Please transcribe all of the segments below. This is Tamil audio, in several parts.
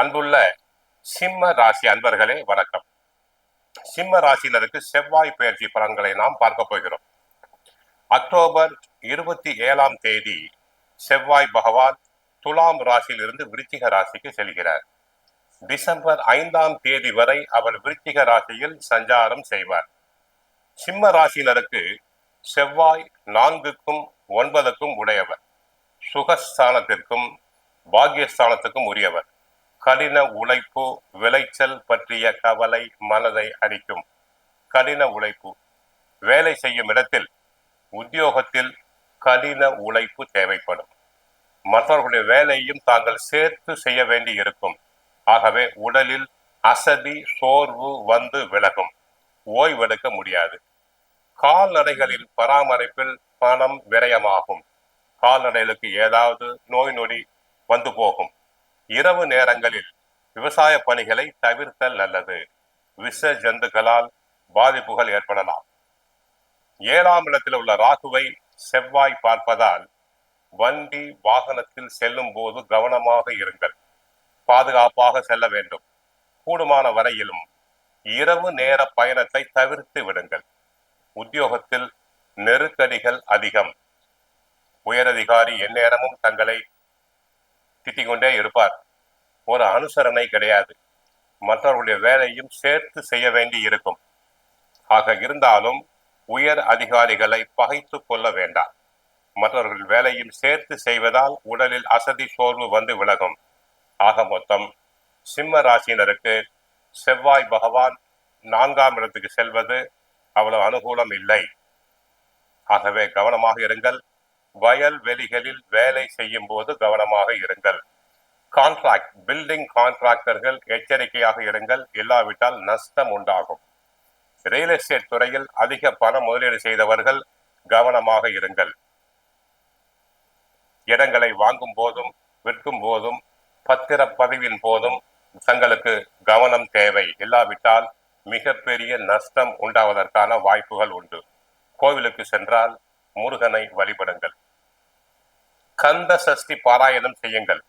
அன்புள்ள சிம்ம ராசி அன்பர்களே வணக்கம். சிம்ம ராசியினருக்கு செவ்வாய் பயிற்சி பலன்களை நாம் பார்க்க போகிறோம். அக்டோபர் இருபத்தி ஏழாம் தேதி செவ்வாய் பகவான் துலாம் ராசியிலிருந்து விருச்சிக ராசிக்கு செல்கிறார். டிசம்பர் ஐந்தாம் தேதி வரை அவர் விருச்சிக ராசியில் சஞ்சாரம் செய்வார். சிம்ம ராசியினருக்கு செவ்வாய் நான்குக்கும் ஒன்பதுக்கும் உடையவர். சுகஸ்தானத்திற்கும் பாக்யஸ்தானத்துக்கும் உரியவர். கடின உழைப்பு விளைச்சல் பற்றிய கவலை மனதை அடிக்கும். கடின உழைப்பு. வேலை செய்யும் இடத்தில் உத்தியோகத்தில் கடின உழைப்பு தேவைப்படும். மற்றவர்களுடைய வேலையும் தாங்கள் சேர்த்து செய்ய வேண்டி இருக்கும். ஆகவே உடலில் அசதி சோர்வு வந்து விலகும். ஓய்வெடுக்க முடியாது. கால்நடைகளின் பராமரிப்பில் பணம் விரயமாகும். கால்நடைகளுக்கு ஏதாவது நோய் நொடி வந்து போகும். இரவு நேரங்களில் விவசாய பணிகளை தவிர்த்தல் நல்லது. விஷ ஜந்துக்களால் பாதிப்புகள் ஏற்படலாம். ஏழாம் இடத்தில் உள்ள ராகுவை செவ்வாய் பார்ப்பதால் வண்டி வாகனத்தில் செல்லும் போது கவனமாக இருங்கள். பாதுகாப்பாக செல்ல வேண்டும். கூடுமான வரையிலும் இரவு நேர பயணத்தை தவிர்த்து விடுங்கள். உத்தியோகத்தில் நெருக்கடிகள் அதிகம். உயரதிகாரி எந்நேரமும் தங்களை திட்டிக் கொண்டே இருப்பார். ஒரு அனுசரணை கிடையாது. மற்றவர்களுடைய வேலையும் சேர்த்து செய்ய வேண்டி இருக்கும். ஆக இருந்தாலும் உயர் அதிகாரிகளை பகைத்து கொள்ள வேண்டாம். மற்றவர்கள் வேலையும் சேர்த்து செய்வதால் உடலில் அசதி சோர்வு வந்து விலகும். ஆக மொத்தம் சிம்ம ராசியினருக்கு செவ்வாய் பகவான் நான்காம் இடத்துக்கு செல்வது அவ்வளவு அனுகூலம் இல்லை. ஆகவே கவனமாக இருங்கள். வயல் வெளிகளில் வேலை செய்யும் போது கவனமாக இருங்கள். கான்ட்ராக்ட் பில்டிங் கான்ட்ராக்டர்கள் எச்சரிக்கையாக இருங்கள். இல்லாவிட்டால் நஷ்டம் உண்டாகும். ரியல் எஸ்டேட் துறையில் அதிக பண முதலீடு செய்தவர்கள் கவனமாக இருங்கள். இடங்களை வாங்கும் போதும் விற்கும் போதும் பத்திர பதிவின் போதும் தங்களுக்கு கவனம் தேவை. இல்லாவிட்டால் மிகப்பெரிய நஷ்டம் உண்டாவதற்கான வாய்ப்புகள் உண்டு. கோவிலுக்கு சென்றால் முருகனை வழிபடுங்கள். கந்த சஷ்டி பாராயணம் செய்யுங்கள்.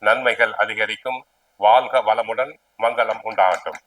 நன்மைகள் அதிகரிக்கும். வாழ்க வளமுடன். மங்களம் உண்டாகட்டும்.